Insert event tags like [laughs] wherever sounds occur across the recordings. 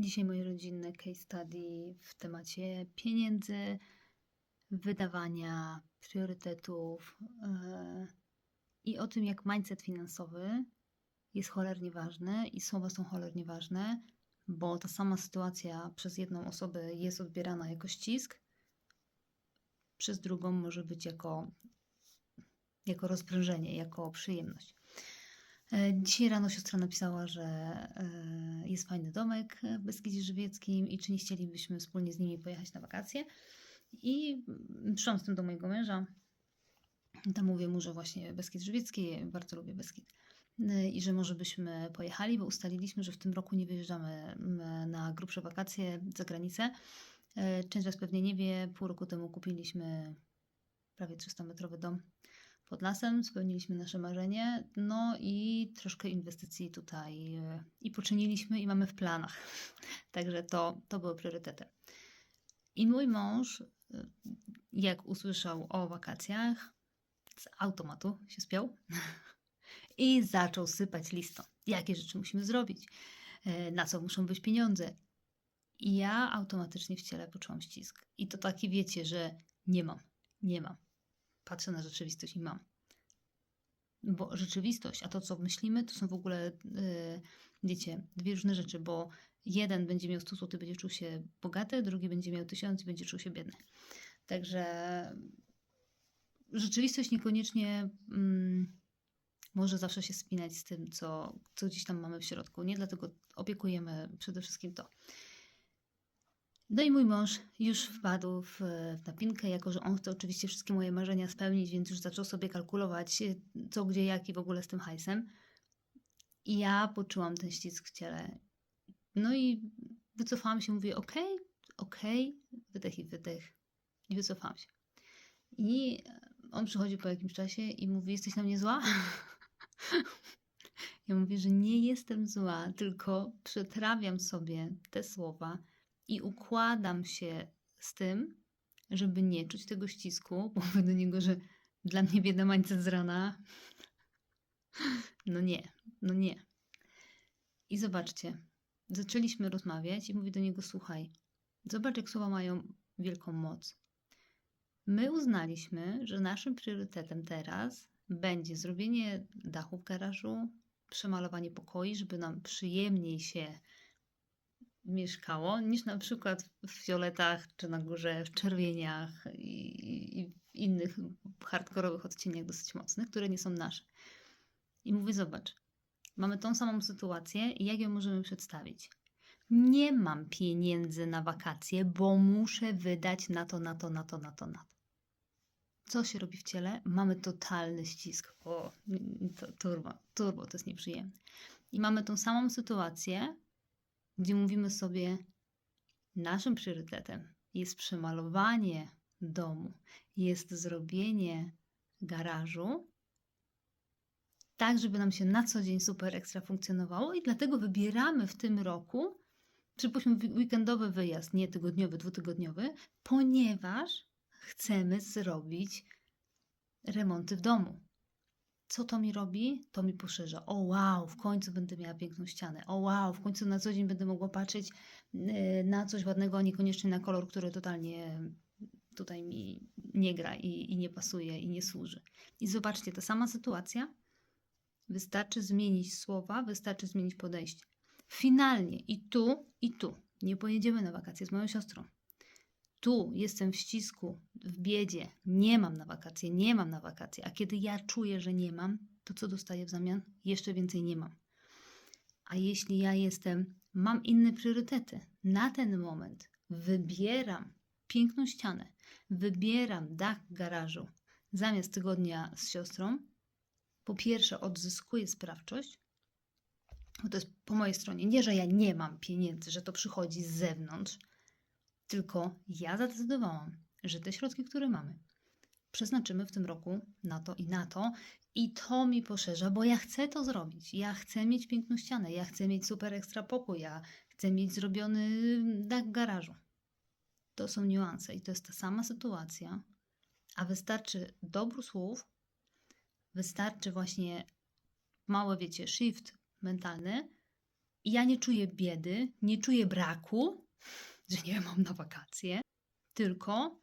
Dzisiaj moje rodzinne case study w temacie pieniędzy, wydawania, priorytetów yy, i o tym, jak mindset finansowy jest cholernie ważny i słowa są cholernie ważne, bo ta sama sytuacja przez jedną osobę jest odbierana jako ścisk, przez drugą może być jako, jako rozprężenie, jako przyjemność. E, Dzisiaj rano siostra napisała, że e, jest fajny domek w Beskidzie Żywieckim i czy nie chcielibyśmy wspólnie z nimi pojechać na wakacje. I mm, przyszłam z tym do mojego męża. Tam mówię mu, że właśnie Beskid Żywiecki, bardzo lubię Beskid. E, I że może byśmy pojechali, bo ustaliliśmy, że w tym roku nie wyjeżdżamy mm, na grubsze wakacje za granicę. Część z Was pewnie nie wie, pół roku temu kupiliśmy prawie 300-metrowy dom pod lasem, spełniliśmy nasze marzenie, no i troszkę inwestycji tutaj e, i poczyniliśmy i mamy w planach. [laughs] Także to, to były priorytety. I mój mąż, e, jak usłyszał o wakacjach, z automatu się spiął [laughs] i zaczął sypać listą, jakie rzeczy musimy zrobić, e, na co muszą być pieniądze. I ja automatycznie w ciele poczułam ścisk. I to taki wiecie, że nie mam, nie mam patrzę na rzeczywistość i mam. Bo rzeczywistość, a to co myślimy, to są w ogóle, yy, wiecie, dwie różne rzeczy, bo jeden będzie miał 100 zł, będzie czuł się bogaty, drugi będzie miał 1000 i będzie czuł się biedny. Także rzeczywistość niekoniecznie mm, może zawsze się spinać z tym, co, co gdzieś tam mamy w środku. Nie dlatego opiekujemy przede wszystkim to. No i mój mąż już wpadł w, w napinkę, jako że on chce oczywiście wszystkie moje marzenia spełnić, więc już zaczął sobie kalkulować e, co, gdzie, jak i w ogóle z tym hajsem. I ja poczułam ten ścisk w ciele. No i wycofałam się, mówię, okej, okej, wydech i wydech. I wycofałam się. I on przychodzi po jakimś czasie i mówi, jesteś na mnie zła? [laughs] ja mówię, że nie jestem zła, tylko przetrawiam sobie te słowa, i układam się z tym, żeby nie czuć tego ścisku, bo [laughs] mówię do niego, że dla mnie bieda mańce z rana. [laughs] No nie, no nie. I zobaczcie, zaczęliśmy rozmawiać i mówię do niego, słuchaj, zobacz jak słowa mają wielką moc. My uznaliśmy, że naszym priorytetem teraz będzie zrobienie dachu w garażu, przemalowanie pokoi, żeby nam przyjemniej się mieszkało, niż na przykład w fioletach, czy na górze w czerwieniach i, i w innych hardkorowych odcieniach dosyć mocnych, które nie są nasze. I mówię, zobacz, mamy tą samą sytuację i jak ją możemy przedstawić? Nie mam pieniędzy na wakacje, bo muszę wydać na to, na to, na to, na to, na to. Co się robi w ciele? Mamy totalny ścisk. O, to, turbo, turbo, to jest nieprzyjemne. I mamy tą samą sytuację, gdzie mówimy sobie, naszym priorytetem jest przemalowanie domu, jest zrobienie garażu, tak, żeby nam się na co dzień super ekstra funkcjonowało i dlatego wybieramy w tym roku, przypuśćmy weekendowy wyjazd, nie tygodniowy, dwutygodniowy, ponieważ chcemy zrobić remonty w domu. Co to mi robi? To mi poszerza. O wow, w końcu będę miała piękną ścianę. O wow, w końcu na co dzień będę mogła patrzeć y, na coś ładnego, a niekoniecznie na kolor, który totalnie tutaj mi nie gra i, i nie pasuje i nie służy. I zobaczcie, ta sama sytuacja. Wystarczy zmienić słowa, wystarczy zmienić podejście. Finalnie i tu, i tu. Nie pojedziemy na wakacje z moją siostrą tu jestem w ścisku, w biedzie, nie mam na wakacje, nie mam na wakacje, a kiedy ja czuję, że nie mam, to co dostaję w zamian? Jeszcze więcej nie mam. A jeśli ja jestem, mam inne priorytety, na ten moment wybieram piękną ścianę, wybieram dach garażu zamiast tygodnia z siostrą, po pierwsze odzyskuję sprawczość, bo to jest po mojej stronie, nie, że ja nie mam pieniędzy, że to przychodzi z zewnątrz, tylko ja zadecydowałam, że te środki, które mamy, przeznaczymy w tym roku na to i na to, i to mi poszerza, bo ja chcę to zrobić. Ja chcę mieć piękną ścianę, ja chcę mieć super ekstra pokój, ja chcę mieć zrobiony dach garażu. To są niuanse i to jest ta sama sytuacja, a wystarczy dobru słów, wystarczy właśnie małe, wiecie, shift mentalny, I ja nie czuję biedy, nie czuję braku, że nie mam na wakacje, tylko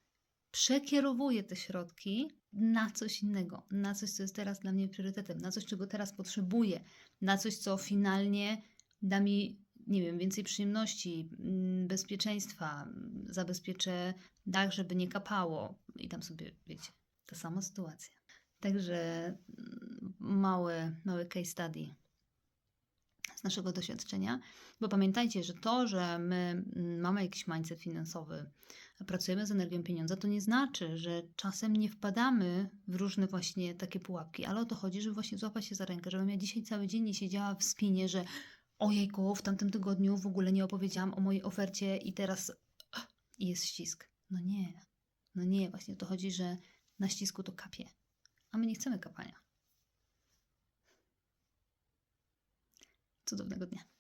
przekierowuję te środki na coś innego, na coś, co jest teraz dla mnie priorytetem, na coś, czego teraz potrzebuję, na coś, co finalnie da mi, nie wiem, więcej przyjemności, mm, bezpieczeństwa, mm, zabezpieczę dach, żeby nie kapało i tam sobie, wiecie, ta sama sytuacja. Także mm, mały, mały case study z naszego doświadczenia, bo pamiętajcie, że to, że my mm, mamy jakiś mindset finansowy, pracujemy z energią pieniądza, to nie znaczy, że czasem nie wpadamy w różne właśnie takie pułapki, ale o to chodzi, żeby właśnie złapać się za rękę, żebym ja dzisiaj cały dzień nie siedziała w spinie, że ojejku, w tamtym tygodniu w ogóle nie opowiedziałam o mojej ofercie i teraz jest ścisk. No nie, no nie, właśnie o to chodzi, że na ścisku to kapie, a my nie chcemy kapania. Cudownego dnia.